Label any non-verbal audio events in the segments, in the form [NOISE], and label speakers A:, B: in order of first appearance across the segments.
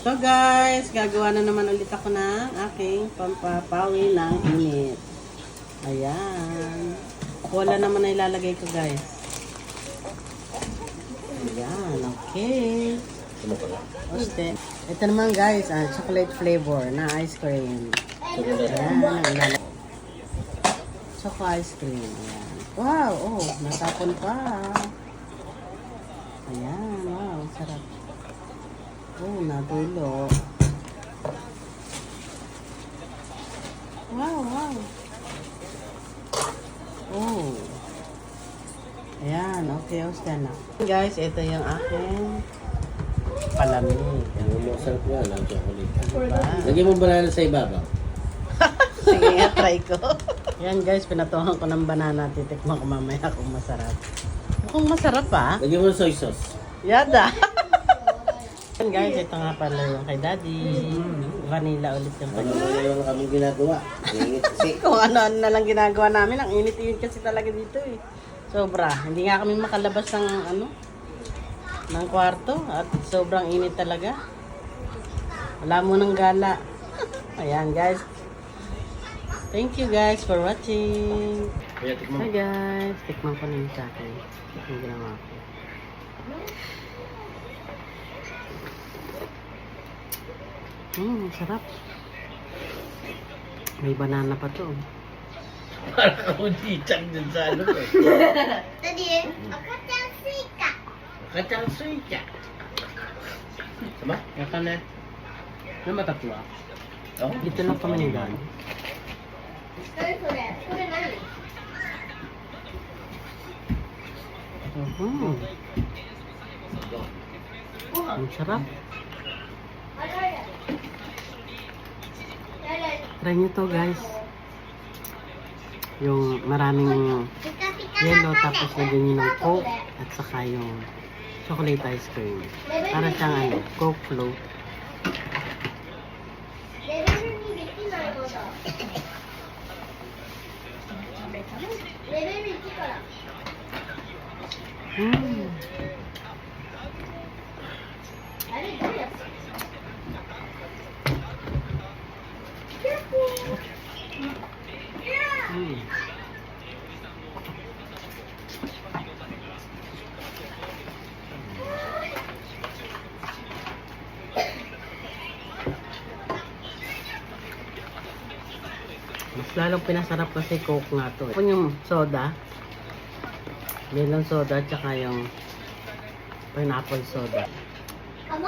A: So guys, gagawa na naman ulit ako ng aking pampapawi ng init. Ayan. Wala naman na ilalagay ko guys. Ayan, okay. Oste. Ito naman guys, ah, chocolate flavor na ice cream. Ayan, ilalagay. Choco ice cream. Ayan. Wow, oh, natapon pa. Ayan, wow, sarap. Oh, natulo. Wow, wow. Oh. Ayan, okay, okay na. Guys, ito yung aking palamig.
B: Ano mo sarap nga lang chocolate.
A: Diba?
B: Lagyan mo banana sa ibabaw. [LAUGHS]
A: Sige nga, try ko. Yan guys, pinatuhan ko ng banana. Titikman ko mamaya kung masarap. Mukhang masarap ah.
B: Lagyan mo soy sauce.
A: Yada. [LAUGHS] Yan guys, ito nga pala yung kay daddy. Vanilla ulit yung
B: Ano
A: kanya.
B: na yung kami ginagawa? Ingit kasi. [LAUGHS]
A: Kung ano-ano na lang ginagawa namin, ang init-init kasi talaga dito eh. Sobra. Hindi nga kami makalabas ng ano, ng kwarto at sobrang init talaga. Wala mo ng gala. [LAUGHS] Ayan guys. Thank you guys for watching.
B: Kaya tikman
A: Hi guys. Tikman ko na yung sa akin. Yung ginawa ko. Mmm, sarap. May banana pa to.
B: Para ka hundichang dyan sa ano ko.
C: Eh. [LAUGHS] Daddy, akatang
B: suika. Akatang suika. Sama? Yakan na. Ano matatwa? Ah?
A: Oh, dito lang kami
C: ng gano'n.
A: Mm-hmm. Ang sarap. Try nyo to guys. Yung maraming yellow tapos lagyan nyo ng coke at saka yung chocolate ice cream. Para siyang ano, coke float. Mmm. Mas lalong pinasarap kasi coke nga to. eh. Kung yung soda, melon soda, tsaka yung pineapple soda.
C: あ、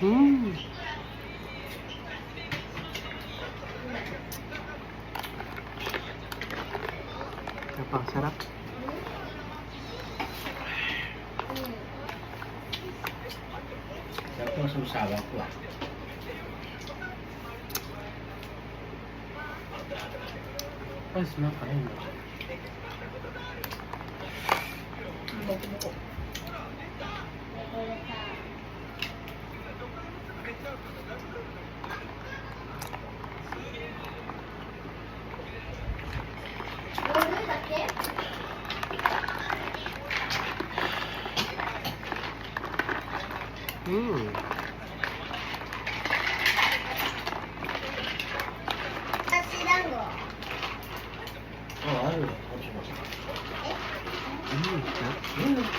C: 待
A: Apa sarap?
B: Sarap ng susawa ko ah. Ayos na kain
A: mo.
C: Ang bago mo
B: ko. Ano? Ano siya?
A: Hmm.